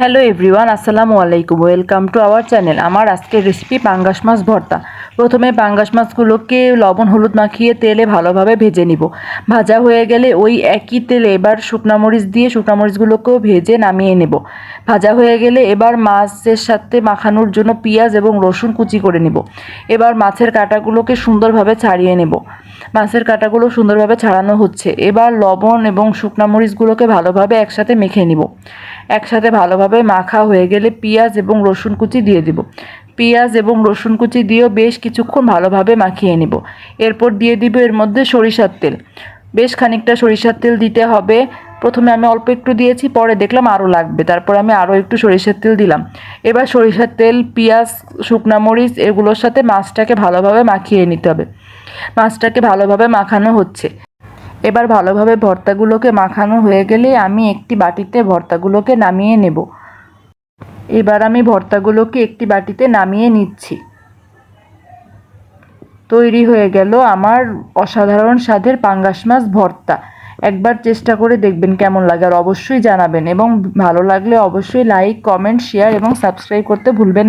Hello everyone আসসালামু আলাইকুম welcome to our channel আমার আজকের রেসিপি পাঙ্গাস মাছ ভর্তা। প্রথমে পাঙ্গাস মাছগুলোকে লবণ, হলুদ মাখিয়ে তেলে ভালোভাবে ভেজে নিব। ভাজা হয়ে গেলে ওই একই তেলে এবার শুকনা মরিচ দিয়ে শুকনা মরিচগুলোকেও ভেজে নামিয়ে নেব। ভাজা হয়ে গেলে এবার মাছের সাথে মাখানোর জন্য পেঁয়াজ এবং রসুন কুচি করে নেব। এবার মাছের কাঁটাগুলোকে সুন্দরভাবে ছাড়িয়ে নেব। মাছের কাঁটাগুলো সুন্দরভাবে ছাড়ানো হচ্ছে। এবার লবণ এবং শুকনা মরিচগুলোকে ভালোভাবে একসাথে মেখে নিব। একসাথে ভালোভাবে মাখা হয়ে গেলে পেঁয়াজ এবং রসুন কুচি দিয়ে দিব। পেঁয়াজ এবং রসুন কুচি দিয়েও বেশ কিছুক্ষণ ভালোভাবে মাখিয়ে নিব। এরপর দিয়ে দিব এর মধ্যে সরিষার তেল। বেশ খানিকটা সরিষার তেল দিতে হবে। প্রথমে আমি অল্প একটু দিয়েছি, পরে দেখলাম আরও লাগবে। তারপর আমি আরও একটু সরিষার তেল দিলাম। এবার সরিষার তেল, পেঁয়াজ, শুকনা মরিচ এগুলোর সাথে মাছটাকে ভালোভাবে মাখিয়ে নিতে হবে। মাছটাকে ভালোভাবে মাখানো হচ্ছে। এবার ভালোভাবে ভর্তাগুলোকে মাখানো হয়ে গেলে আমি একটি বাটিতে ভর্তাগুলোকে নামিয়ে নেব। এবার আমি ভর্তাগুলোকে একটি বাটিতে নামিয়ে নিচ্ছি। তৈরি হয়ে গেল আমার অসাধারণ স্বাদের পাঙ্গাস মাছ ভর্তা। একবার চেষ্টা করে দেখবেন কেমন লাগে আর অবশ্যই জানাবেন এবং ভালো লাগলে অবশ্যই লাইক, কমেন্ট, শেয়ার এবং সাবস্ক্রাইব করতে ভুলবেন না।